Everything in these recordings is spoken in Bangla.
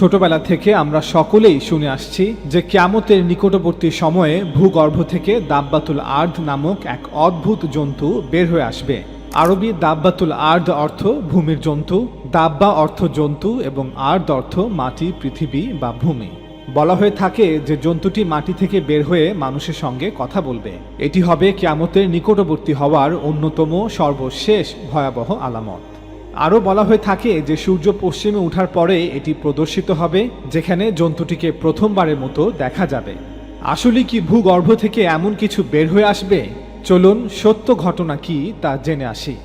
ছোটবেলা থেকে আমরা সকলেই শুনে আসছি যে ক্যামতের নিকটবর্তী সময়ে ভূগর্ভ থেকে দাব্বাতুল আর্ধ নামক এক অদ্ভুত জন্তু বের হয়ে আসবে। আরবি দাব্বাতুল আর্দ অর্থ ভূমির জন্তু, দাব্বা অর্থ জন্তু এবং আর্দ অর্থ মাটি, পৃথিবী বা ভূমি। বলা হয়ে থাকে যে জন্তুটি মাটি থেকে বের হয়ে মানুষের সঙ্গে কথা বলবে। এটি হবে ক্যামতের নিকটবর্তী হওয়ার অন্যতম সর্বশেষ ভয়াবহ আলামত। আরও বলা হয়ে থাকে যে সূর্য পশ্চিমে ওঠার পরে এটি প্রদর্শিত হবে, যেখানে জন্তুটিকে প্রথমবারের মতো দেখা যাবে। আসলে কি ভূগর্ভ থেকে এমন কিছু বের হয়ে আসবে? চলুন, সত্য ঘটনা কি তা জেনে আসি।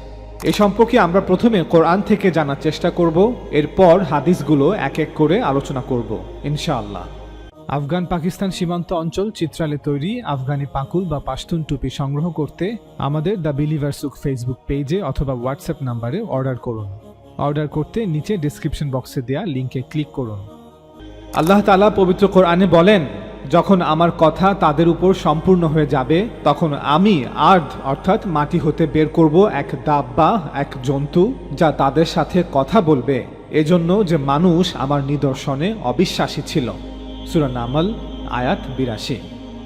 এ সম্পর্কে আমরা প্রথমে কোরআন থেকে জানার চেষ্টা করব, এরপর হাদিসগুলো এক এক করে আলোচনা করব, ইনশাআল্লাহ। আফগান পাকিস্তান সীমান্ত অঞ্চল চিত্রালে তৈরি আফগানি পাকুল বা পাশতুন টুপি সংগ্রহ করতে আমাদের দ্য বিলিভার সুক ফেসবুক পেজে অথবা হোয়াটসঅ্যাপ নাম্বারে অর্ডার করুন। অর্ডার করতে নিচে ডিসক্রিপশন বক্সে দেওয়া লিঙ্কে ক্লিক করুন। আল্লাহ তালা পবিত্র কোরআনে বলেন, যখন আমার কথা তাদের উপর সম্পূর্ণ হয়ে যাবে, তখন আমি আর্ধ, অর্থাৎ মাটি হতে বের করব এক দাব্বা, এক জন্তু, যা তাদের সাথে কথা বলবে। এজন্য যে মানুষ আমার নিদর্শনে অবিশ্বাসী ছিল। সুরা নামল, আয়াত বিরাশি।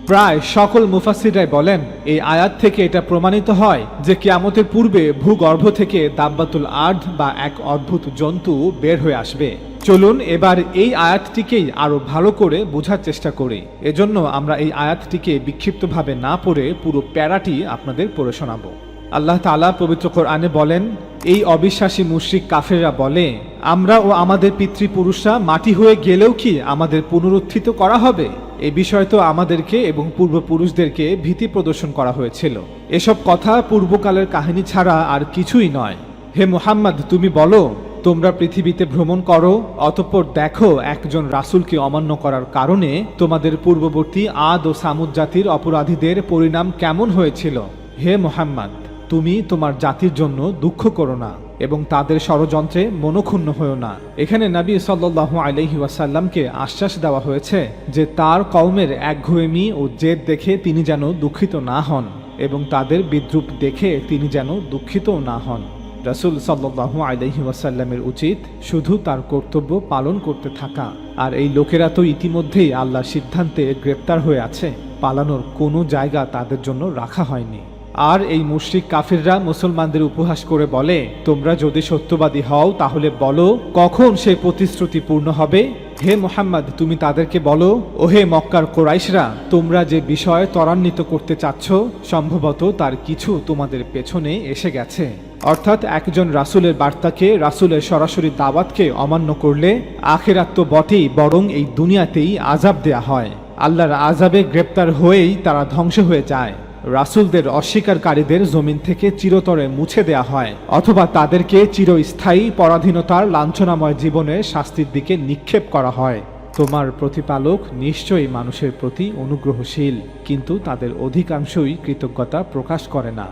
প্রায় সকল মুফাসিরাই বলেন, এই আয়াত থেকে এটা প্রমাণিত হয় যে কিয়ামতের পূর্বে ভূগর্ভ থেকে দাব্বাতুল আর্ধ বা এক অদ্ভুত জন্তু বের হয়ে আসবে। চলুন এবার এই আয়াতটিকেই আরও ভালো করে বোঝার চেষ্টা করি। এজন্য আমরা এই আয়াতটিকে বিক্ষিপ্তভাবে না পড়ে পুরো প্যারাটি আপনাদের পড়ে শোনাবো। আল্লাহ তালা পবিত্র কোরআনে বলেন, এই অবিশ্বাসী মুশ্রিক কাফেররা বলে, আমরা ও আমাদের পিতৃপুরুষরা মাটি হয়ে গেলেও কি আমাদের পুনরুত্থিত করা হবে? এ বিষয় তো আমাদেরকে এবং পূর্বপুরুষদেরকে ভীতি প্রদর্শন করা হয়েছিল। এসব কথা পূর্বকালের কাহিনী ছাড়া আর কিছুই নয়। হে মুহাম্মদ, তুমি বলো, তোমরা পৃথিবীতে ভ্রমণ করো, অতঃপর দেখো একজন রাসূলকে অমান্য করার কারণে তোমাদের পূর্ববর্তী আদ ও সামুদ জাতির অপরাধীদের পরিণাম কেমন হয়েছিল। হে মোহাম্মদ তুমি তোমার জাতির জন্য দুঃখ করো না এবং তাদের ষড়যন্ত্রে মনক্ষুণ্ণ হয়েও না। এখানে নবী সাল্লাহ আলহি ওয়াসাল্লামকে আশ্বাস দেওয়া হয়েছে যে তার কওমের একঘুয়েমি ও জেদ দেখে তিনি যেন দুঃখিত না হন এবং তাদের বিদ্রুপ দেখে তিনি যেন দুঃখিতও না হন। রাসুল সাল্লাহ আলহি ওয়াসাল্লামের উচিত শুধু তার কর্তব্য পালন করতে থাকা। আর এই লোকেরা তো ইতিমধ্যেই আল্লাহর সিদ্ধান্তে গ্রেপ্তার হয়ে আছে। পালানোর কোনো জায়গা তাদের জন্য রাখা হয়নি। আর এই মুশরিক কাফিররা মুসলমানদের উপহাস করে বলে, তোমরা যদি সত্যবাদী হও, তাহলে বলো, কখন সেই প্রতিশ্রুতি পূর্ণ হবে? হে মোহাম্মদ, তুমি তাদেরকে বলো ও হে মক্কার কোরাইশরা, তোমরা যে বিষয় ত্বরান্বিত করতে চাচ্ছ, সম্ভবত তার কিছু তোমাদের পেছনে এসে গেছে। অর্থাৎ একজন রাসুলের বার্তাকে রাসুলের সরাসরি দাওয়াতকে অমান্য করলে আখেরাত তো বটেই, বরং এই দুনিয়াতেই আজাব দেয়া হয়। আল্লাহর আজাবে গ্রেপ্তার হয়েই তারা ধ্বংস হয়ে যায়। রাসুলদের অস্বীকারীদের জমিন থেকে চিরতরে মুছে দেয়া হয়, অথবা তাদেরকে চিরস্থায়ী পরাধীনতার লাঞ্ছনাময় জীবনে শাস্তির দিকে নিক্ষেপ করা হয়। তোমার প্রতিপালক নিশ্চয়ই মানুষের প্রতি অনুগ্রহশীল, কিন্তু তাদের অধিকাংশই কৃতজ্ঞতা প্রকাশ করে না।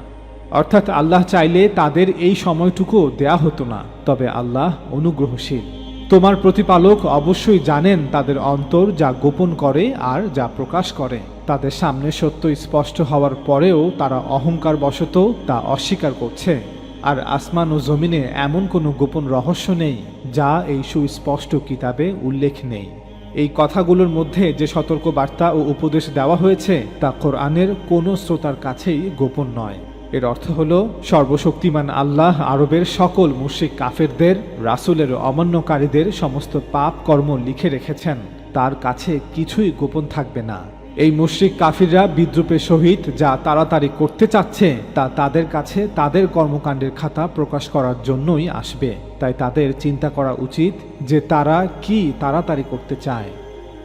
অর্থাৎ আল্লাহ চাইলে তাদের এই সময়টুকু দেয়া হতো না, তবে আল্লাহ অনুগ্রহশীল। তোমার প্রতিপালক অবশ্যই জানেন তাদের অন্তর যা গোপন করে আর যা প্রকাশ করে। তাদের সামনে সত্য স্পষ্ট হওয়ার পরেও তারা অহংকার বশত তা অস্বীকার করছে। আর আসমান ও জমিনে এমন কোনো গোপন রহস্য নেই, যা এই সুস্পষ্ট কিতাবে উল্লেখ নেই। এই কথাগুলোর মধ্যে যে সতর্ক বার্তা ও উপদেশ দেওয়া হয়েছে, তা কোরআনের কোনো শ্রোতার কাছেই গোপন নয়। এর অর্থ হল, সর্বশক্তিমান আল্লাহ আরবের সকল মুশিক কাফেরদের, রাসুলের অমান্যকারীদের সমস্ত পাপ কর্ম লিখে রেখেছেন। তার কাছে কিছুই গোপন থাকবে না। এই মুশ্রিক কাফিররা বিদ্রুপের সহিত যা তাড়াতাড়ি করতে চাচ্ছে, তা তাদের কাছে তাদের কর্মকাণ্ডের খাতা প্রকাশ করার জন্যই আসবে। তাই তাদের চিন্তা করা উচিত যে তারা কি তাড়াতাড়ি করতে চায়।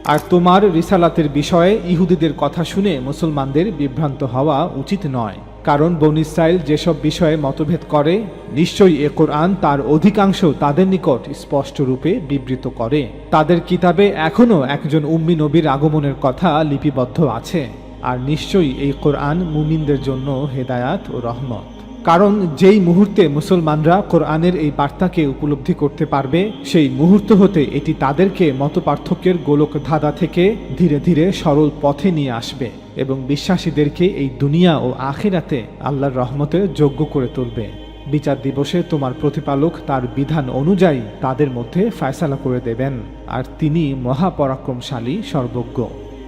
আর তোমার রিসালাতের বিষয়ে ইহুদিদের কথা শুনে মুসলমানদের বিভ্রান্ত হওয়া উচিত নয়। কারণ বন ইসরায়েল যেসব বিষয়ে মতভেদ করে, নিশ্চয়ই এ কোরআন তার অধিকাংশ তাদের নিকট স্পষ্ট রূপে বিবৃত করে। তাদের কিতাবে এখনও একজন উম্মি নবীর আগমনের কথা লিপিবদ্ধ আছে। আর নিশ্চয়ই এই কোরআন মুমিনদের জন্য হেদায়াত ও রহমত। কারণ যেই মুহূর্তে মুসলমানরা কোরআনের এই বার্তাকে উপলব্ধি করতে পারবে, সেই মুহূর্ত হতে এটি তাদেরকে মতপার্থক্যের গোলক ধাঁধা থেকে ধীরে ধীরে সরল পথে নিয়ে আসবে এবং বিশ্বাসীদেরকে এই দুনিয়া ও আখেরাতে আল্লাহর রহমতে যোগ্য করে তুলবে। বিচার দিবসে তোমার প্রতিপালক তার বিধান অনুযায়ী তাদের মধ্যে ফয়সালা করে দেবেন, আর তিনি মহাপরাক্রমশালী, সর্বজ্ঞ।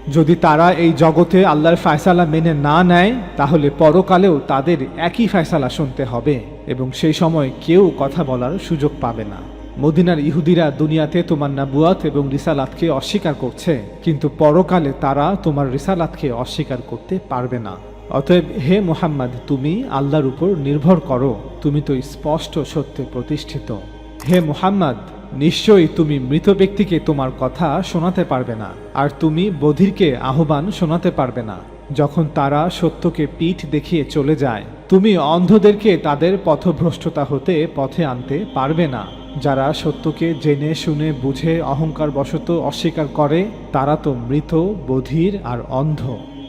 যদি তারা এই জগতে আল্লাহর ফায়সালা মেনে না নেয়, তাহলে পরকালেও তাদের একই ফায়সালা শুনতে হবে এবং সেই সময় কেউ কথা বলার সুযোগ পাবে না। মদিনার ইহুদিরা দুনিয়াতে তোমার নাবুয়াত এবং রিসালাতকে অস্বীকার করছে, কিন্তু পরকালে তারা তোমার রিসালাতকে অস্বীকার করতে পারবে না। অতএব হে মোহাম্মদ, তুমি আল্লাহর উপর নির্ভর করো। তুমি তো স্পষ্ট সত্যে প্রতিষ্ঠিত। হে মোহাম্মদ, নিশ্চয়ই তুমি মৃত ব্যক্তিকে তোমার কথা শোনাতে পারবে না, আর তুমি বধিরকে আহ্বান শোনাতে পারবে না। যখন তারা সত্যকে পিঠ দেখিয়ে চলে যায়, তুমি অন্ধদেরকে তাদের পথভ্রষ্টতা হতে পথে আনতে পারবে না। যারা সত্যকে জেনে শুনে বুঝে অহংকার বশত অস্বীকার করে, তারা তো মৃত, বধির আর অন্ধ।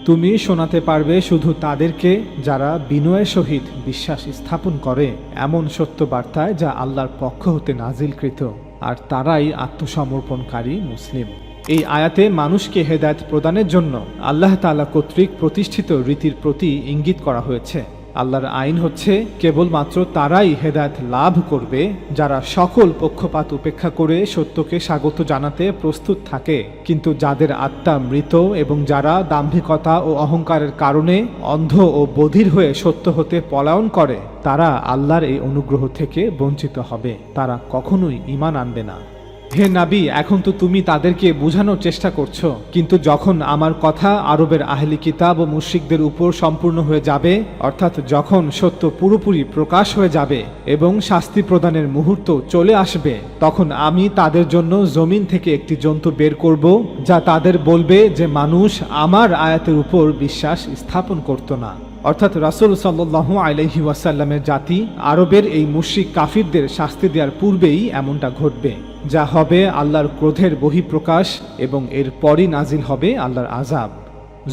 তুমি শোনাতে পারবে শুধু তাদেরকে যারা বিনয়ের সহিত বিশ্বাস স্থাপন করে, এমন সত্য বার্তায় যা আল্লাহর পক্ষ হতে নাজিলকৃত, আর তারাই আত্মসমর্পণকারী মুসলিম। এই আয়াতে মানুষকে হেদায়ত প্রদানের জন্য আল্লাহ তালা কর্তৃক প্রতিষ্ঠিত রীতির প্রতি ইঙ্গিত করা হয়েছে। আল্লাহর আইন হচ্ছে কেবলমাত্র তারাই হেদায়ত লাভ করবে যারা সকল পক্ষপাত উপেক্ষা করে সত্যকে স্বাগত জানাতে প্রস্তুত থাকে। কিন্তু যাদের আত্মা মৃত এবং যারা দাম্ভিকতা ও অহংকারের কারণে অন্ধ ও বধির হয়ে সত্য হতে পলায়ন করে, তারা আল্লাহর এই অনুগ্রহ থেকে বঞ্চিত হবে। তারা কখনোই ইমান আনবে না। হে নাবি, এখন তো তুমি তাদেরকে বোঝানোর চেষ্টা করছ। কিন্তু যখন আমার কথা আরবের আহলি কিতাব ও মুশ্রিকদের উপর সম্পূর্ণ হয়ে যাবে, অর্থাৎ যখন সত্য পুরোপুরি প্রকাশ হয়ে যাবে এবং শাস্তি প্রদানের মুহূর্ত চলে আসবে, তখন আমি তাদের জন্য জমিন থেকে একটি জন্তু বের করব, যা তাদের বলবে যে, মানুষ আমার আয়াতের উপর বিশ্বাস স্থাপন করত না। অর্থাৎ রাসুল সাল্লাহ আলহি ওয়াসাল্লামের জাতি, আরবের এই মুশিক কাফিরদের শাস্তি দেওয়ার পূর্বেই এমনটা ঘটবে, যা হবে আল্লাহর ক্রোধের বহিঃপ্রকাশ এবং এর পরই নাজিল হবে আল্লাহর আজাব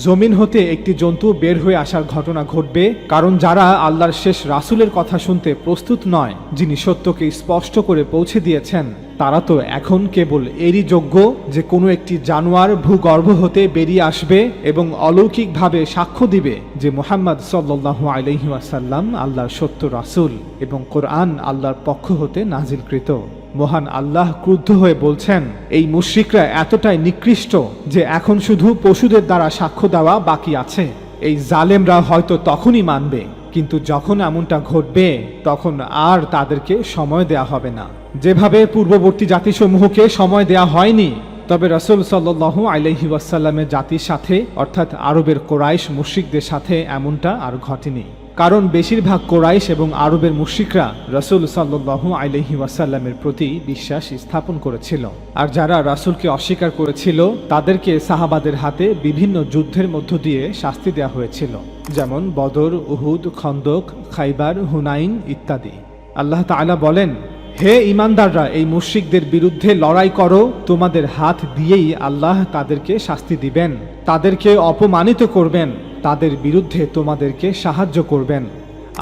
জমিন হতে একটি জন্তু বের হয়ে আসার ঘটনা ঘটবে, কারণ যারা আল্লাহর শেষ রাসুলের কথা শুনতে প্রস্তুত নয়, যিনি সত্যকে স্পষ্ট করে পৌঁছে দিয়েছেন, তারা তো এখন কেবল এরই যোগ্য যে কোনো একটি জানোয়ার ভূগর্ভ হতে বেরিয়ে আসবে এবং অলৌকিকভাবে সাক্ষ্য দিবে যে মোহাম্মদ সাল্লু আলহি আসাল্লাম আল্লাহর সত্য রাসুল এবং কোরআন আল্লাহর পক্ষ হতে নাজিলকৃত। মহান আল্লাহ ক্রুদ্ধ হয়ে বলছেন, এই মুশ্রিকরা এতটাই নিকৃষ্ট যে এখন শুধু পশুদের দ্বারা সাক্ষ্য দেওয়া বাকি আছে। এই জালেমরা হয়তো তখনই মানবে, কিন্তু যখন এমনটা ঘটবে, তখন আর তাদেরকে সময় দেয়া হবে না। যেভাবে পূর্ববর্তী জাতিসমূহকে সময় দেয়া হয়নি, তবে রসুল সাল্লু আলহি ওয়াসাল্লামের জাতির সাথে, অর্থাৎ আরবের কোরাইশ মুশ্রিকদের সাথে এমনটা আর ঘটেনি। কারণ বেশিরভাগ কোরাইশ এবং আরবের মুশ্রিকরা রসুল সাল্লু আলহি ওয়াসাল্লামের প্রতি বিশ্বাস স্থাপন করেছিল। আর যারা রাসুলকে অস্বীকার করেছিল, তাদেরকে সাহাবাদের হাতে বিভিন্ন যুদ্ধের মধ্য দিয়ে শাস্তি দেওয়া হয়েছিল। যেমন বদর, উহুদ, খন্দক, খাইবার, হুনাইন ইত্যাদি। আল্লাহ তাআলা বলেন, হে ইমানদাররা এই মুশ্রিকদের বিরুদ্ধে লড়াই করো। তোমাদের হাত দিয়েই আল্লাহ তাদেরকে শাস্তি দিবেন। তাদেরকে অপমানিত করবেন। তাদের বিরুদ্ধে তোমাদেরকে সাহায্য করবেন।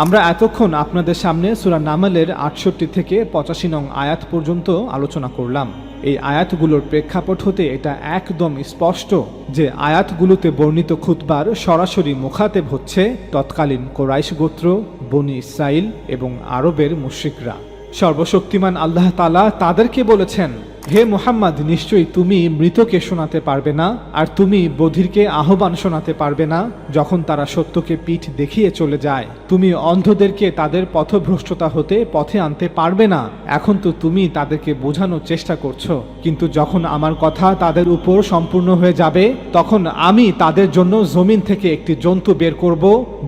আমরা এতক্ষণ আপনাদের সামনে সুরা নামালের আটষট্টি থেকে পঁচাশি নং আয়াত পর্যন্ত আলোচনা করলাম। এই আয়াতগুলোর প্রেক্ষাপট হতে এটা একদম স্পষ্ট যে আয়াতগুলোতে বর্ণিত খুতবার সরাসরি মুখাতেব হচ্ছে তৎকালীন কোরাইশ গোত্র, বনি ইসরাইল এবং আরবের মুশ্রিকরা। সর্বশক্তিমান আল্লাহ তালা তাদেরকে বলেছেন হে মুহাম্মদ, নিশ্চয়ই তুমি মৃতকে শোনাতে পারবে না, আর তুমি বধিরকে আহ্বান শোনাতে পারবে না, যখন তারা সত্যকে পিঠ দেখিয়ে চলে যায়। তুমি অন্ধদেরকে তাদের পথভ্রষ্টতা হতে পথে আনতে পারবে না, এখন তো তুমি তাদেরকে বোঝানোর চেষ্টা করছ। কিন্তু যখন আমার কথা তাদের উপর সম্পূর্ণ হয়ে যাবে, তখন আমি তাদের জন্য জমিন থেকে একটি জন্তু বের করব,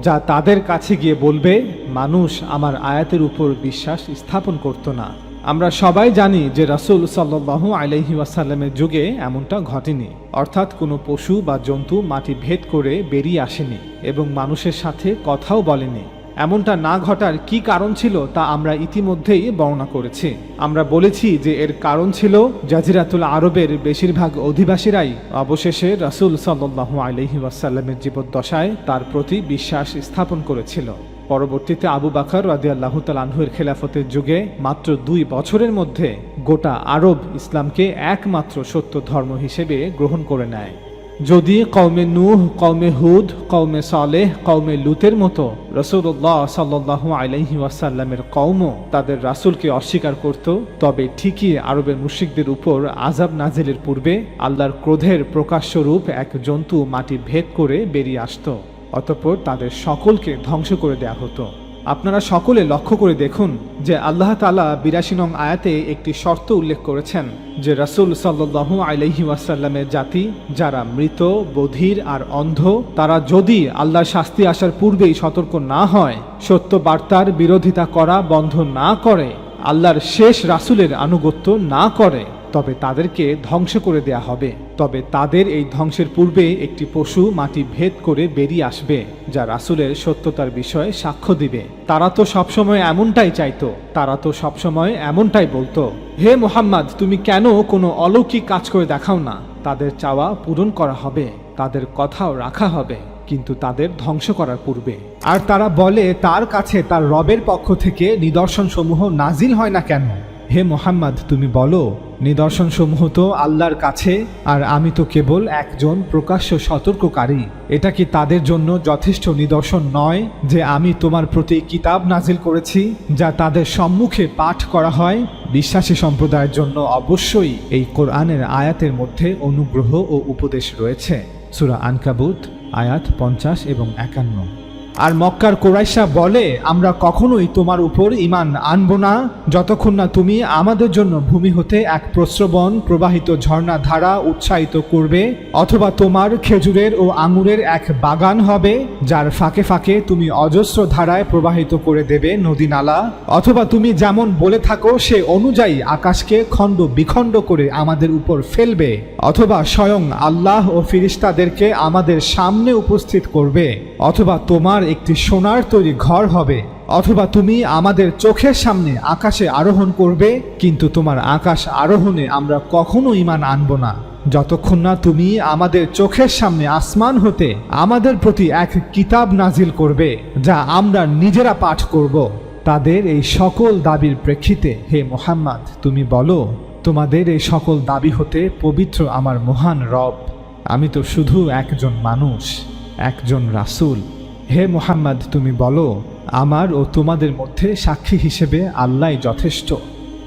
যা তাদের কাছে গিয়ে বলবে, মানুষ আমার আয়াতের উপর বিশ্বাস স্থাপন করতো না। আমরা সবাই জানি যে রাসুল সাল্লাহ আলহি ওয়াসাল্লামের যুগে এমনটা ঘটেনি। অর্থাৎ কোনো পশু বা জন্তু মাটি ভেদ করে বেরিয়ে আসেনি এবং মানুষের সাথে কথাও বলেনি। এমনটা না ঘটার কি কারণ ছিল তা আমরা ইতিমধ্যেই বর্ণনা করেছি। আমরা বলেছি যে এর কারণ ছিল জাজিরাতুল আরবের বেশিরভাগ অধিবাসীরাই অবশেষে রাসুল সাল্লাহ আলহি ওয়াসাল্লামের জীবদ্দশায় তার প্রতি বিশ্বাস স্থাপন করেছিল। পরবর্তীতে আবু বাকর রাদি আল্লাহ তালাহুর খেলাফতের যুগে মাত্র দুই বছরের মধ্যে গোটা আরব ইসলামকে একমাত্র সত্য ধর্ম হিসেবে গ্রহণ করে নেয়। যদি কৌমে নূহ কৌমে হুদ কৌমে সালেহ কৌমে লুতের মতো রসুল্লাহ সাল্লাহ আলাইহি ওয়াসাল্লামের কৌমও তাদের রাসূলকে অস্বীকার করত, তবে ঠিকই আরবের মুশরিকদের উপর আজাব নাজিলের পূর্বে আল্লাহর ক্রোধের প্রকাশ্যরূপ এক জন্তু মাটি ভেদ করে বেরিয়ে আসত। অতঃপর তাদের সকলকে ধ্বংস করে দেয়া হতো। আপনারা সকলে লক্ষ্য করে দেখুন যে আল্লাহ তালা বিরাশি নং আয়াতে একটি শর্ত উল্লেখ করেছেন যে রাসূল সাল্লাহু আলাইহি ওয়াসাল্লামের জাতি যারা মৃত, বধির আর অন্ধ, তারা যদি আল্লাহর শাস্তি আসার পূর্বেই সতর্ক না হয় সত্য বার্তার বিরোধিতা করা বন্ধ না করে, আল্লাহর শেষ রাসূলের আনুগত্য না করে তবে তাদেরকে ধ্বংস করে দেয়া হবে। তবে তাদের এই ধ্বংসের পূর্বে একটি পশু মাটি ভেদ করে বেরিয়ে আসবে, যা রাসূলের সত্যতার বিষয়ে সাক্ষ্য দিবে। তারা তো সবসময় এমনটাই চাইতো, তারা তো সবসময় এমনটাই বলতো। হে মোহাম্মদ, তুমি কেন কোনো অলৌকিক কাজ করে দেখাও না? তাদের চাওয়া পূরণ করা হবে, তাদের কথাও রাখা হবে, কিন্তু তাদের ধ্বংস করার পূর্বে। আর তারা বলে, তার কাছে তার রবের পক্ষ থেকে নিদর্শনসমূহ নাজিল হয় না কেন? হে মোহাম্মদ, তুমি বলো, নিদর্শনসমূহ তো আল্লাহর কাছে, আর আমি তো কেবল একজন প্রকাশ্য সতর্ককারী। এটা কি তাদের জন্য যথেষ্ট নিদর্শন নয় যে আমি তোমার প্রতি কিতাব নাজিল করেছি, যা তাদের সম্মুখে পাঠ করা হয়? বিশ্বাসী সম্প্রদায়ের জন্য অবশ্যই এই কোরআনের আয়াতের মধ্যে অনুগ্রহ ও উপদেশ রয়েছে। সুরা আনকাবুত, আয়াত পঞ্চাশ এবং একান্ন। আর মক্কার কোরাইশা বলে, আমরা কখনোই তোমার উপর ইমান আনব না। যতক্ষণ না তুমি আমাদের জন্য ভূমি হতে এক প্রস্রবণ প্রবাহিত ঝর্ণা ধারা উৎসাহিত করবে, অথবা তোমার খেজুরের ও আঙুরের এক বাগান হবে, যার ফাঁকে ফাঁকে তুমি অজস্র ধারায় প্রবাহিত করে দেবে নদী নালা। অথবা তুমি যেমন বলে থাকো, সে অনুযায়ী আকাশকে খণ্ড বিখণ্ড করে আমাদের উপর ফেলবে, অথবা স্বয়ং আল্লাহ ও ফিরিস্তাদেরকে আমাদের সামনে উপস্থিত করবে, অথবা তোমার একটি সোনার তৈরি ঘর হবে, অথবা তুমি আমাদের চোখের সামনে আকাশে আরোহণ করবে, কিন্তু তোমার আকাশ আরোহণে আমরা কখনো ইমান আনব না। যতক্ষণ না তুমি আমাদের চোখের সামনে আসমান হতে আমাদের প্রতি এক কিতাব নাজিল করবে, যা আমরা নিজেরা পাঠ করব। তাদের এই সকল দাবির প্রেক্ষিতে, হে মোহাম্মদ, তুমি বলো, তোমাদের এই সকল দাবি হতে পবিত্র আমার মহান রব। আমি তো শুধু একজন মানুষ, একজন রাসূল। হে মোহাম্মদ, তুমি বলো, আমার ও তোমাদের মধ্যে সাক্ষী হিসেবে আল্লাহ যথেষ্ট।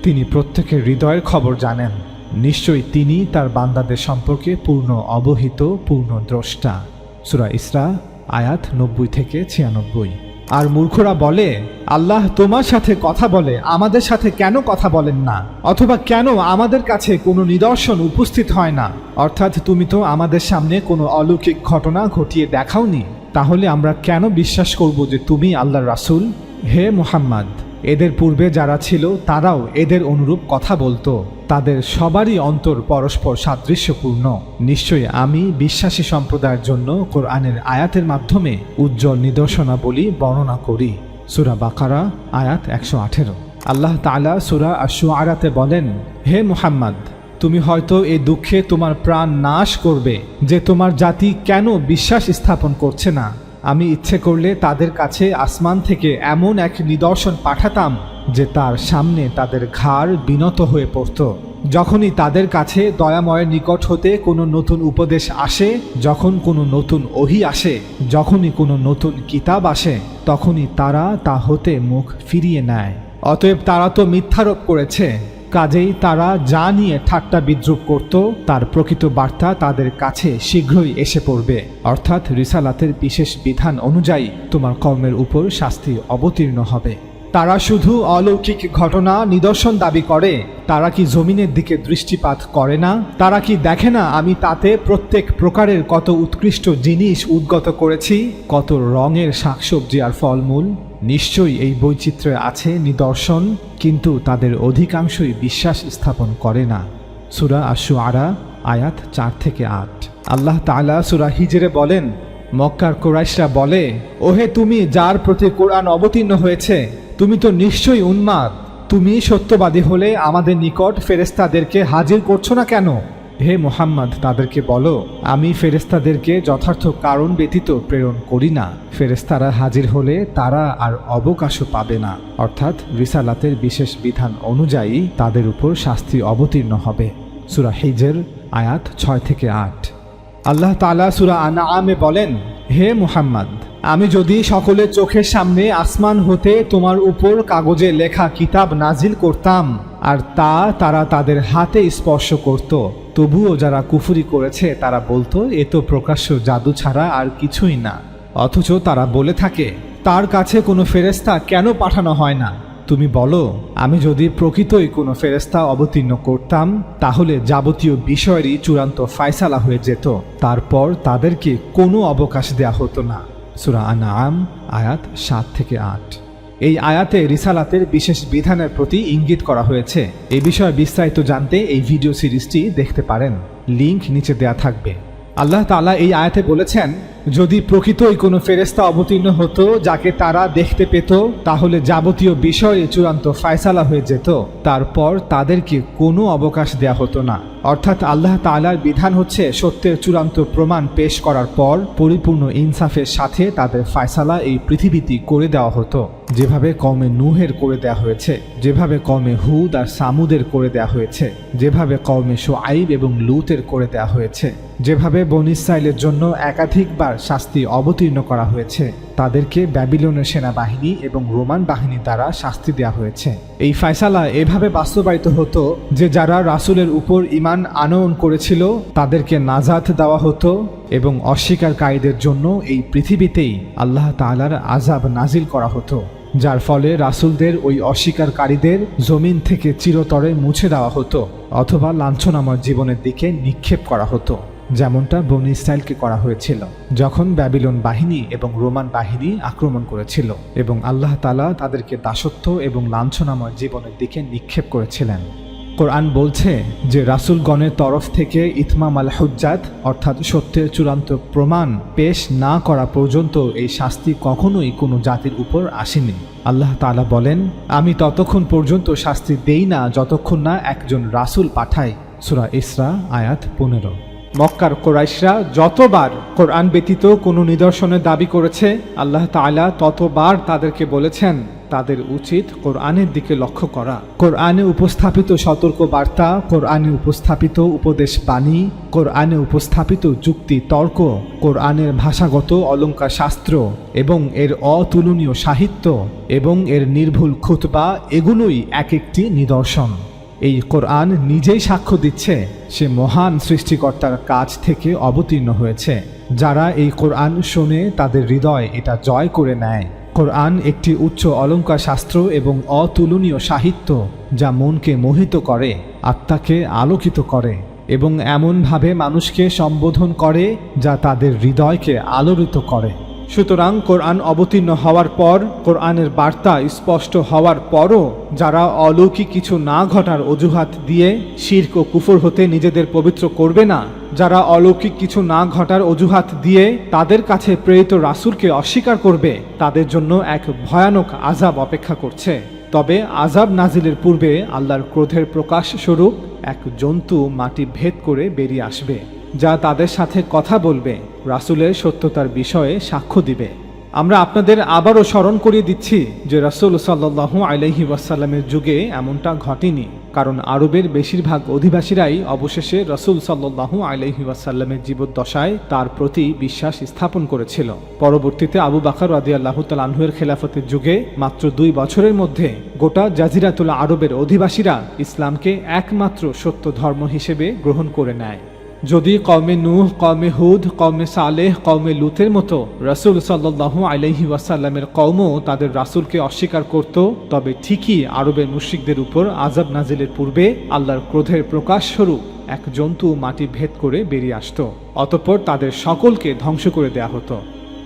তিনি প্রত্যেকের হৃদয়ের খবর জানেন। নিশ্চয়ই তিনি তার বান্দাদের সম্পর্কে পূর্ণ অবহিত, পূর্ণ দ্রষ্টা। সুরা ইসরা, আয়াত নব্বই থেকে ছিয়ানব্বই। আর মূর্খরা বলে, আল্লাহ তোমার সাথে কথা বলে, আমাদের সাথে কেন কথা বলেন না? অথবা কেন আমাদের কাছে কোনো নিদর্শন উপস্থিত হয় না? অর্থাৎ তুমি তো আমাদের সামনে কোনো অলৌকিক ঘটনা ঘটিয়ে দেখাওনি। তাহলে আমরা কেন বিশ্বাস করব যে তুমি আল্লাহর রাসূল? হে মুহাম্মদ, এদের পূর্বে যারা ছিল, তারাও এদের অনুরূপ কথা বলতো। তাদের সবারই অন্তর পরস্পর সাদৃশ্যপূর্ণ। নিশ্চয়ই আমি বিশ্বাসী সম্প্রদায়ের জন্য কোরআনের আয়াতের মাধ্যমে উজ্জ্বল নিদর্শনাবলী বর্ণনা করি। সুরা বাকারা, আয়াত একশো আঠেরো। আল্লাহ তালা সুরা আশু আরাতে বলেন, হে মুহাম্মদ তুমি হয়তো এই দুঃখে তোমার প্রাণ নাশ করবে যে তোমার জাতি কেন বিশ্বাস স্থাপন করছে না। আমি ইচ্ছে করলে তাদের কাছে আসমান থেকে এমন এক নিদর্শন পাঠাতাম যে তার সামনে তাদের ঘাড় বিনত হয়ে পড়ত। যখনই তাদের কাছে দয়াময়ের নিকট হতে কোনো নতুন উপদেশ আসে, যখন কোনো নতুন ওহি আসে, যখনই কোনো নতুন কিতাব আসে, তখনই তারা তা হতে মুখ ফিরিয়ে নেয়। অতএব তারা তো মিথ্যারোপ করেছে। কাজেই তারা যা নিয়ে ঠাট্টা বিদ্রুপ করত, তার প্রকৃত বার্তা তাদের কাছে শীঘ্রই এসে পড়বে। অর্থাৎ রিসালাতের বিশেষ বিধান অনুযায়ী তোমার কর্মের উপর শাস্তি অবতীর্ণ হবে। তারা শুধু অলৌকিক ঘটনা নিদর্শন দাবি করে, তারা কি জমিনের দিকে দৃষ্টিপাত করে না? তারা কি দেখে না আমি তাতে প্রত্যেক প্রকারের কত উৎকৃষ্ট জিনিস উদ্গত করেছি? কত রঙের শাকসবজি আর ফলমূল? নিশ্চয়ই এই বৈচিত্র্যে আছে নিদর্শন, কিন্তু তাদের অধিকাংশই বিশ্বাস স্থাপন করে না। সুরা আশু আরা আয়াত চার থেকে আট। আল্লাহ তাআলা সুরা হিজরে বলেন, মক্কার কোরাইশরা বলে, ওহে তুমি যার প্রতি কোরআন অবতীর্ণ হয়েছে তুমি তো নিশ্চয়ই উন্মাদ। তুমি সত্যবাদী হলে আমাদের নিকট ফেরেস্তাদেরকে হাজির করছ না কেন? হে মোহাম্মদ, তাদেরকে বলো, আমি ফেরেস্তাদেরকে যথার্থ কারণ ব্যতীত প্রেরণ করি না। ফেরেস্তারা হাজির হলে তারা আর অবকাশও পাবে না। অর্থাৎ রিসালাতের বিশেষ বিধান অনুযায়ী তাদের উপর শাস্তি অবতীর্ণ হবে। সুরা হিজের, আয়াত ছয় থেকে আট। আল্লাহ তালা সুরা আনা আমে বলেন, হে মুহাম্মদ আমি যদি সকলের চোখের সামনে আসমান হতে তোমার উপর কাগজে লেখা কিতাব নাজিল করতাম, আর তা তারা তাদের হাতে স্পর্শ করত, তবুও যারা কুফুরি করেছে তারা বলতো, এ তো প্রকাশ্য জাদু ছাড়া আর কিছুই না। অথচ তারা বলে থাকে, তার কাছে কোনো ফেরেস্তা কেন পাঠানো হয় না? তুমি বলো, আমি যদি প্রকৃতই কোনো ফেরেস্তা অবতীর্ণ করতাম, তাহলে যাবতীয় বিষয়েরই চূড়ান্ত ফায়সালা হয়ে যেত। তারপর তাদেরকে কোনো অবকাশ দেয়া হতো না। সুরা আনাম আয়াত সাত থেকে আট। এই আয়াতে রিসালাতের বিশেষ বিধানের প্রতি ইঙ্গিত করা হয়েছে। এ বিষয়ে বিস্তারিত জানতে এই ভিডিও সিরিজটি দেখতে পারেন। লিংক নিচে দেয়া থাকবে। আল্লাহ তালা এই আয়াতে বলেছেন যদি প্রকৃতই কোনো ফেরেস্তা অবতীর্ণ হতো, যাকে তারা দেখতে পেত, তাহলে যাবতীয় বিষয়ে চূড়ান্ত ফায়সালা হয়ে যেত। তারপর তাদেরকে কোনো অবকাশ দেয়া হতো না। অর্থাৎ আল্লাহ তাআলার বিধান হচ্ছে সত্যের চূড়ান্ত প্রমাণ পেশ করার পর পরিপূর্ণ ইনসাফের সাথে তাদের ফায়সালা এই পৃথিবীতে করে দেওয়া হতো। যেভাবে কমে নুহের করে দেওয়া হয়েছে, যেভাবে কমে হুদ আর সামুদের করে দেওয়া হয়েছে, যেভাবে কমে শোআইব এবং লুতের করে দেওয়া হয়েছে, যেভাবে বন ইসরায়েলের জন্য একাধিকবার শাস্তি অবতীর্ণ করা হয়েছে। তাদেরকে ব্যাবিলনের সেনাবাহিনী এবং রোমান বাহিনী দ্বারা শাস্তি দেওয়া হয়েছে। এই ফায়সালা এভাবে বাস্তবায়িত হতো যে যারা রাসূলের উপর ইমান আনয়ন করেছিল, তাদেরকে নাজাত দেওয়া হতো এবং অস্বীকারীদের জন্য এই পৃথিবীতেই আল্লাহ তাআলার আজাব নাজিল করা হতো, যার ফলে রাসূলদের ওই অস্বীকারীদের জমিন থেকে চিরতরে মুছে দেওয়া হতো অথবা লাঞ্ছনাময় জীবনের দিকে নিক্ষেপ করা হতো। যেমনটা বনি ইসরায়েলকে করা হয়েছিল, যখন ব্যাবিলন বাহিনী এবং রোমান বাহিনী আক্রমণ করেছিল এবং আল্লাহ তালা তাদেরকে দাসত্ব এবং লাঞ্ছনাময় জীবনের দিকে নিক্ষেপ করেছিলেন। কোরআন বলছে যে রাসূলগণের তরফ থেকে ইতমাম আল হুজ্জাত অর্থাৎ সত্যের চূড়ান্ত প্রমাণ পেশ না করা পর্যন্ত এই শাস্তি কখনোই কোনো জাতির উপর আসেনি। আল্লাহ তালা বলেন, আমি ততক্ষণ পর্যন্ত শাস্তি দেই না যতক্ষণ না একজন রাসূল পাঠাই সুরা ইসরা, আয়াত পনেরো। মক্কার কোরাইশরা যতবার কোরআন ব্যতীত কোনো নিদর্শনের দাবি করেছে, আল্লাহ তাআলা ততবার তাদেরকে বলেছেন, তাদের উচিত কোরআনের দিকে লক্ষ্য করা। কোরআনে উপস্থাপিত সতর্ক বার্তা কোরআনে উপস্থাপিত উপদেশ বাণী, কোরআনে উপস্থাপিত যুক্তি তর্ক, কোরআনের ভাষাগত অলঙ্কার শাস্ত্র এবং এর অতুলনীয় সাহিত্য এবং এর নির্ভুল খুতবা, এগুলোই এক একটি নিদর্শন। এই কোরআন নিজেই সাক্ষ্য দিচ্ছে, সে মহান সৃষ্টিকর্তার কাছ থেকে অবতীর্ণ হয়েছে। যারা এই কোরআন শোনে তাদের হৃদয় এটা জয় করে নেয়। কোরআন একটি উচ্চ অলঙ্কার শাস্ত্র এবং অতুলনীয় সাহিত্য যা মনকে মোহিত করে, আত্মাকে আলোকিত করে এবং এমনভাবে মানুষকে সম্বোধন করে যা তাদের হৃদয়কে আলোড়িত করে। সুতরাং কোরআন অবতীর্ণ হওয়ার পর, কোরআনের বার্তা স্পষ্ট হওয়ার পরও যারা অলৌকিক কিছু না ঘটার অজুহাত দিয়ে শির্ক ও কুফর হতে নিজেদের পবিত্র করবে না, যারা অলৌকিক কিছু না ঘটার অজুহাত দিয়ে তাদের কাছে প্রেরিত রাসূলকে অস্বীকার করবে, তাদের জন্য এক ভয়ানক আজাব অপেক্ষা করছে। তবে আজাব নাজিলের পূর্বে আল্লাহর ক্রোধের প্রকাশ স্বরূপ এক জন্তু মাটি ভেদ করে বেরিয়ে আসবে। যা তাদের সাথে কথা বলবে, রাসুলের সত্যতার বিষয়ে সাক্ষ্য দিবে। আমরা আপনাদের আবারও স্মরণ করিয়ে দিচ্ছি যে রাসূল সাল্লাল্লাহু আলাইহি ওয়াসাল্লামের যুগে এমনটা ঘটেনি, কারণ আরবের বেশিরভাগ অধিবাসীরাই অবশেষে রসুল সাল্লাল্লাহু আলাইহি ওয়াসাল্লামের জীবদ্দশায় তার প্রতি বিশ্বাস স্থাপন করেছিল। পরবর্তীতে আবু বাকর রাদিয়াল্লাহু তাআলার খেলাফতের যুগে মাত্র দুই বছরের মধ্যে গোটা জাজিরাতুল আরবের অধিবাসীরা ইসলামকে একমাত্র সত্য ধর্ম হিসেবে গ্রহণ করে নেয়। যদি কমে নূহ কমে হুদ কমে সালেহ কমে লুতের মতো রাসুল সাল্লু আলহি ওয়াসাল্লামের কমও তাদের রাসুলকে অস্বীকার করত, তবে ঠিকই আরবের মুশিকদের উপর আজাব নাজিলের পূর্বে আল্লাহর ক্রোধের প্রকাশ স্বরূপ এক জন্তু মাটি ভেদ করে বেরিয়ে আসত, অতঃপর তাদের সকলকে ধ্বংস করে দেয়া হতো।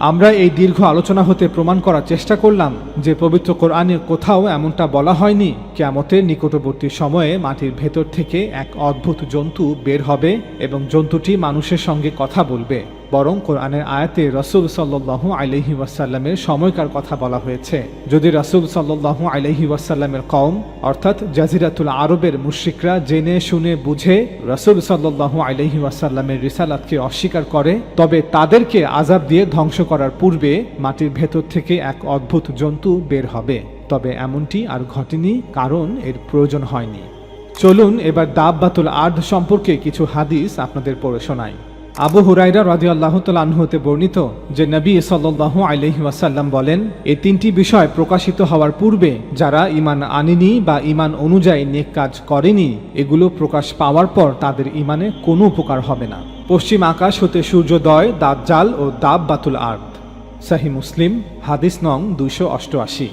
আমরা এই দীর্ঘ আলোচনা হতে প্রমাণ করার চেষ্টা করলাম যে পবিত্র কোরআনের কোথাও এমনটা বলা হয়নি। কেমতের নিকটবর্তী সময়ে মাটির ভেতর থেকে এক অদ্ভুত জন্তু বের হবে এবং জন্তুটি মানুষের সঙ্গে কথা বলবে। বরং কোরআনের আয়াতে রসুল সাল্লাহ আলহি ওয়াসাল্লামের সময়কার কথা বলা হয়েছে। যদি রসুল সাল্লাহ আলহি ওয়াসাল্লামের কম অর্থাৎ জাজিরাতুল আরবের মুশ্রিকরা জেনে, শুনে, বুঝে রসুল সাল্লাহ আলহি ওয়াসাল্লামের রিসালাতকে অস্বীকার করে, তবে তাদেরকে আজাব দিয়ে ধ্বংস করার পূর্বে মাটির ভেতর থেকে এক অদ্ভুত জন্তু বের হবে। তবে এমনটি আর ঘটেনি, কারণ এর প্রয়োজন হয়নি। চলুন এবার দাববাতুল আর্ধ সম্পর্কে কিছু হাদিস আপনাদের পড়ে শোনাই। আবু হুরাইরা রাজি আল্লাহ হতে বর্ণিত যে নবী সাল্লাহ আলহি ওয়াসাল্লাম বলেন এই তিনটি বিষয় প্রকাশিত হওয়ার পূর্বে যারা ইমান আনেনি বা ইমান অনুযায়ী নেক কাজ করেনি, এগুলো প্রকাশ পাওয়ার পর তাদের ইমানে কোনো উপকার হবে না। পশ্চিম আকাশ হতে সূর্যোদয়, দাজ্জাল ও দাব বাতুল আর্দ। সাহি মুসলিম, হাদিস নং দুইশো অষ্টআশি।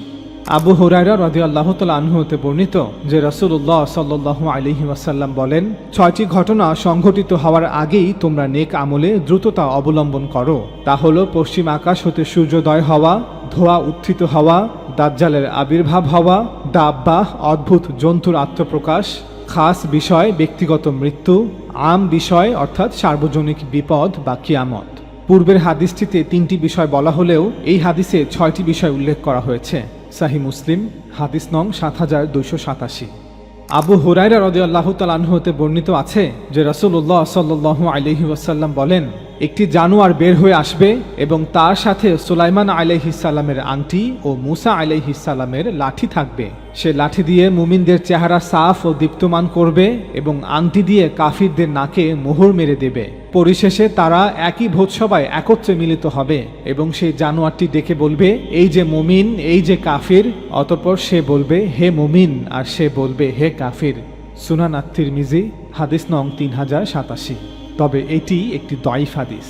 আবু হুরাইরা রদি আল্লাহ আনহুতে বর্ণিত যে রসুল্লাহ সাল্লাহ আলহি ওয়াসাল্লাম বলেন, ছয়টি ঘটনা সংঘটিত হওয়ার আগেই তোমরা নেক আমলে দ্রুততা অবলম্বন করো। তা হলো পশ্চিম আকাশ হতে সূর্যোদয় হওয়া, ধোয়া উত্থিত হওয়া, দাজ্জালের আবির্ভাব হওয়া, দাব্বাহ, অদ্ভুত জন্তুর আত্মপ্রকাশ, খাস বিষয় ব্যক্তিগত মৃত্যু, আম বিষয় অর্থাৎ সার্বজনিক বিপদ বা কিয়ামত। পূর্বের হাদিসটিতে তিনটি বিষয় বলা হলেও এই হাদিসে ছয়টি বিষয় উল্লেখ করা হয়েছে। সাহি মুসলিম, হাদিস নং সাত হাজার দুইশো সাতাশি। আবু হুরাইরা রদি আল্লাহ হতে বর্ণিত আছে যে রসুল্লাহ সাল্লু আলিহি ওয়াসাল্লাম বলেন একটি জানোয়ার বের হয়ে আসবে এবং তার সাথে সুলাইমান আলাইহিসাল্লামের আংটি ও মুসা আলাইহিসাল্লামের লাঠি থাকবে। সে লাঠি দিয়ে মুমিনদের চেহারা সাফ ও দীপ্তমান করবে এবং আংটি দিয়ে কাফিরদের নাকে মোহর মেরে দেবে। পরিশেষে তারা একই ভোজসভায় একত্রে মিলিত হবে এবং সেই জানোয়ারটি ডেকে বলবে, এই যে মুমিন, এই যে কাফির। অতপর সে বলবে, হে মুমিন। আর সে বলবে, হে কাফির। সুনান আত্মির মিজি হাদিস নং তিন হাজার সাতাশি। তবে এটি একটি দয়ফ হাদিস।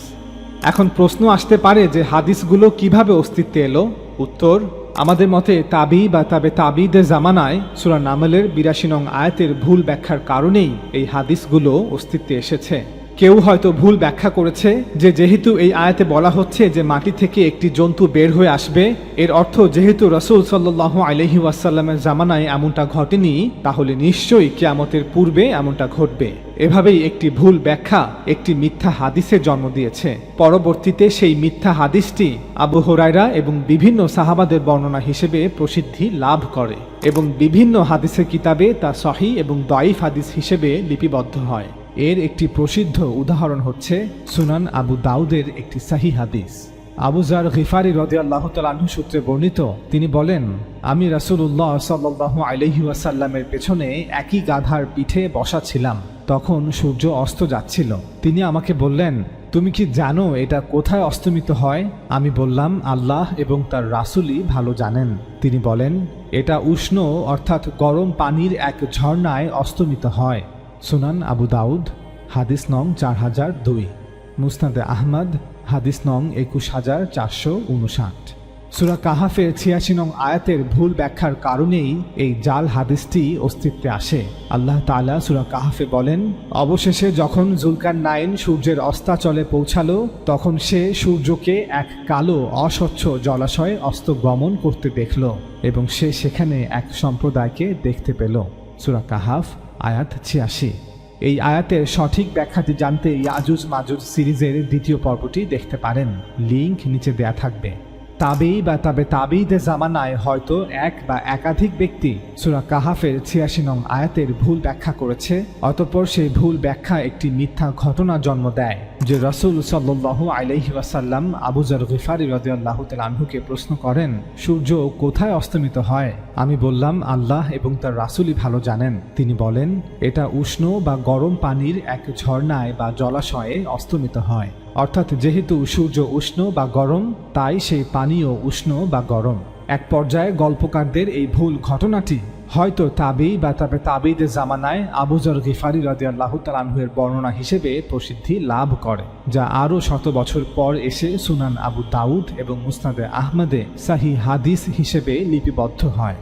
এখন প্রশ্ন আসতে পারে যে হাদিসগুলো কীভাবে অস্তিত্বে এলো? উত্তর, আমাদের মতে তাবি বা তাবে তাবিদের জামানায় সুরা নামলের বিরাশি নং আয়াতের ভুল ব্যাখ্যার কারণেই এই হাদিসগুলো অস্তিত্বে এসেছে। কেউ হয়তো ভুল ব্যাখ্যা করেছে যে যেহেতু এই আয়াতে বলা হচ্ছে যে মাটি থেকে একটি জন্তু বের হয়ে আসবে, এর অর্থ যেহেতু রসুল সাল্লাহ আলহি ওয়াসাল্লামের জামানায় এমনটা ঘটেনি, তাহলে নিশ্চয়ই কেয়ামতের পূর্বে এমনটা ঘটবে। এভাবেই একটি ভুল ব্যাখ্যা একটি মিথ্যা হাদিসের জন্ম দিয়েছে। পরবর্তীতে সেই মিথ্যা হাদিসটি আবু হোরাইরা এবং বিভিন্ন সাহাবাদের বর্ণনা হিসেবে প্রসিদ্ধি লাভ করে এবং বিভিন্ন হাদিসের কিতাবে তা সহি এবং দয়ীফ হাদিস হিসেবে লিপিবদ্ধ হয়। এর একটি প্রসিদ্ধ উদাহরণ হচ্ছে সুনান আবু দাউদের একটি সাহি হাদিস। আবু আবুজার গিফারি আল্লাহ তালু সূত্রে বর্ণিত, তিনি বলেন, আমি রাসুল্লাহ সাল্লাহ আলহি ওয়াসাল্লামের পেছনে একই গাধার পিঠে বসা ছিলাম। তখন সূর্য অস্ত যাচ্ছিল। তিনি আমাকে বললেন, তুমি কি জানো এটা কোথায় অস্তমিত হয়? আমি বললাম, আল্লাহ এবং তার রাসুলই ভালো জানেন। তিনি বলেন, এটা উষ্ণ, অর্থাৎ গরম পানির এক ঝর্ণায় অস্তমিত হয়। সুনান আবু দাউদ, হাদিস নং চার হাজার দুই মুস্তাদে আহমদ, হাদিস নং একুশ হাজার চারশো উনষাট। সুরা কাহাফের ছিয়াশি নং আয়াতের ভুল ব্যাখ্যার কারণেই এই জাল হাদিসটি অস্তিত্বে আসে। আল্লাহ তালা সুরা কাহাফে বলেন, অবশেষে যখন জুলকার নাইন সূর্যের অস্তাচলে পৌঁছালো, তখন সে সূর্যকে এক কালো অস্বচ্ছ জলাশয়ে অস্তগমন করতে দেখল এবং সে সেখানে এক সম্প্রদায়কে দেখতে পেল। সুরা কাহাফ আয়াত ছিয়াশি। এই আয়াতের সঠিক ব্যাখ্যাটি জানতে ইয়াজুজ মাজুজ সিরিজের দ্বিতীয় পর্বটি দেখতে পারেন। লিংক নিচে দেয়া থাকবে। তাবেই বা তাবে তাবেইদের জামানায় হয়তো এক বা একাধিক ব্যক্তি সুরা কাহাফের ছিয়াশি নং আয়াতের ভুল ব্যাখ্যা করেছে, অতঃপর সেই ভুল ব্যাখ্যা একটি মিথ্যা ঘটনা জন্ম দেয়, যে রসুল সাল্লু আলাইহি ওয়াসাল্লাম আবুজার গিফারি রদিয়াল্লাহ আনহুকে প্রশ্ন করেন, সূর্য কোথায় অস্তমিত হয়? আমি বললাম, আল্লাহ এবং তার রাসুলই ভালো জানেন। তিনি বলেন, এটা উষ্ণ বা গরম পানির এক ঝর্ণায় বা জলাশয়ে অস্তমিত হয়। অর্থাৎ যেহেতু সূর্য উষ্ণ বা গরম, তাই সেই পানীয় উষ্ণ বা গরম। এক পর্যায়ে গল্পকারদের এই ভুল ঘটনাটি হয়তো তাবেই বা তবে তাবেইদের জামানায় আবুজর গিফারি রাদিয়াল্লাহ তালানহুয়ের বর্ণনা হিসেবে প্রসিদ্ধি লাভ করে, যা আরও শত বছর পর এসে সুনান আবু দাউদ এবং মুস্তাদে আহমদে সাহি হাদিস হিসেবে লিপিবদ্ধ হয়।